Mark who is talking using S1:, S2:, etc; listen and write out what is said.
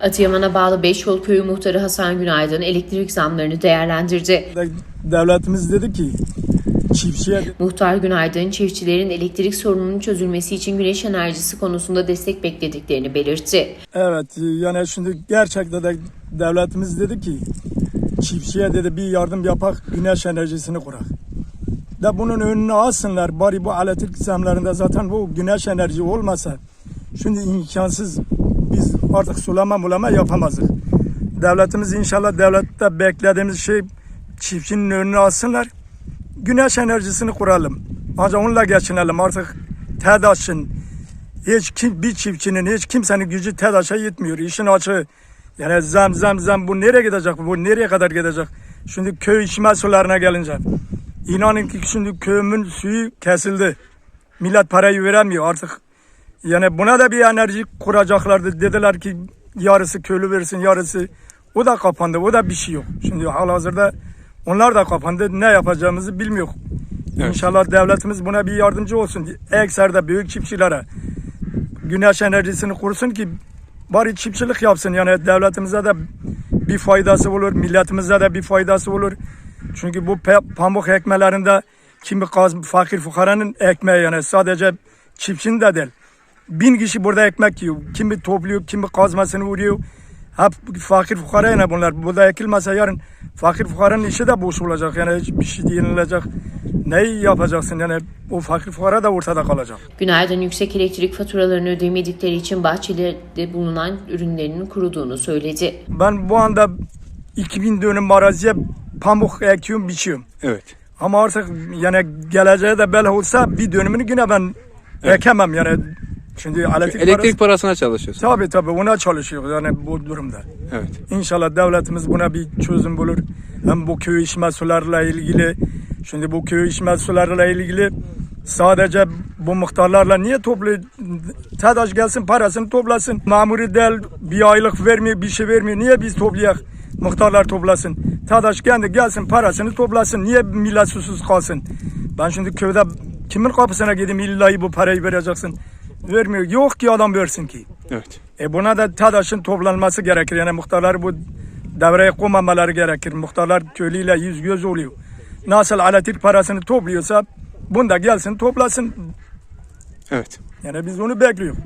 S1: Adıyaman'a bağlı Beşyol Köyü muhtarı Hasan Günaydın elektrik zamlarını değerlendirdi.
S2: Devletimiz dedi ki çiftçiye
S1: Muhtar Günaydın çiftçilerin elektrik sorununun çözülmesi için güneş enerjisi konusunda destek beklediklerini belirtti.
S2: evet yani şimdi gerçekten de devletimiz dedi ki çiftçiye dedi bir yardım yapak güneş enerjisini kurak. Da bunun önünü alsınlar bari bu elektrik sistemlerinde zaten bu güneş enerji olmasa şimdi imkansız biz artık sulama mulama yapamazdık. Devletimiz inşallah devlette beklediğimiz şey çiftçinin önünü alsınlar. Güneş enerjisini kuralım. Ancak onunla geçinelim artık TEDAŞ'ın hiç kim, bir çiftçinin hiç kimsenin gücü TEDAŞ'a yetmiyor. İşin açığı. Yani zam zam zam bu nereye gidecek? Bu nereye kadar gidecek? Şimdi köy içme sularına gelince. İnanın ki şimdi köyümün suyu kesildi. Millet parayı veremiyor artık. Yani buna da bir enerji kuracaklardı. Dediler ki yarısı köylü versin yarısı. O da kapandı. O da bir şey yok. Şimdi halihazırda onlar da kapandı. Ne yapacağımızı bilmiyor. İnşallah devletimiz buna bir yardımcı olsun. Ekserde büyük çiftçilere güneş enerjisini kursun ki bari çiftçilik yapsın. Yani devletimize de bir faydası olur. Milletimize de bir faydası olur. Çünkü bu pamuk ekmelerinde kimi kaz, fakir fukaranın ekmeği yani sadece çiftçinin de değil. Bin kişi burada ekmek yiyor. Kimi topluyor, kimi kazmasını vuruyor. Hep fakir fukara yani bunlar. Burada ekilmese yarın fakir fukaranın işi de boş olacak. Yani hiçbir şey yenilecek. Neyi yapacaksın yani o fakir fukara da ortada kalacak.
S1: Günaydın yüksek elektrik faturalarını ödemedikleri için bahçelerde bulunan ürünlerinin kuruduğunu söyledi.
S2: Ben bu anda 2000 dönüm araziye pamuk ekiyorum, biçiyorum.
S3: Evet.
S2: Ama artık yani geleceğe de bel olsa bir dönümünü yine ben ekemem yani. Şimdi elektrik,
S3: Elektrik
S2: parası-
S3: parasına çalışıyorsun.
S2: Tabii tabii ona çalışıyor yani bu durumda.
S3: Evet.
S2: İnşallah devletimiz buna bir çözüm bulur. Hem bu köy içme sularıyla ilgili, şimdi bu köy içme sularıyla ilgili sadece bu muhtarlarla niye toplu TEDAŞ gelsin parasını toplasın. Mamuri del bir aylık vermiyor bir şey vermiyor. Niye biz toplayak? Muhtarlar toplasın. TEDAŞ kendi gelsin parasını toplasın. Niye millet susuz kalsın? Ben şimdi köyde kimin kapısına gideyim illa bu parayı vereceksin. Vermiyor. Yok ki adam versin ki.
S3: Evet.
S2: E buna da TADAŞ'ın toplanması gerekir. Yani muhtarlar bu devreye koymamaları gerekir. Muhtarlar köylüyle yüz göz oluyor. Nasıl elektrik parasını topluyorsa bunda gelsin toplasın.
S3: Evet.
S2: Yani biz onu bekliyoruz.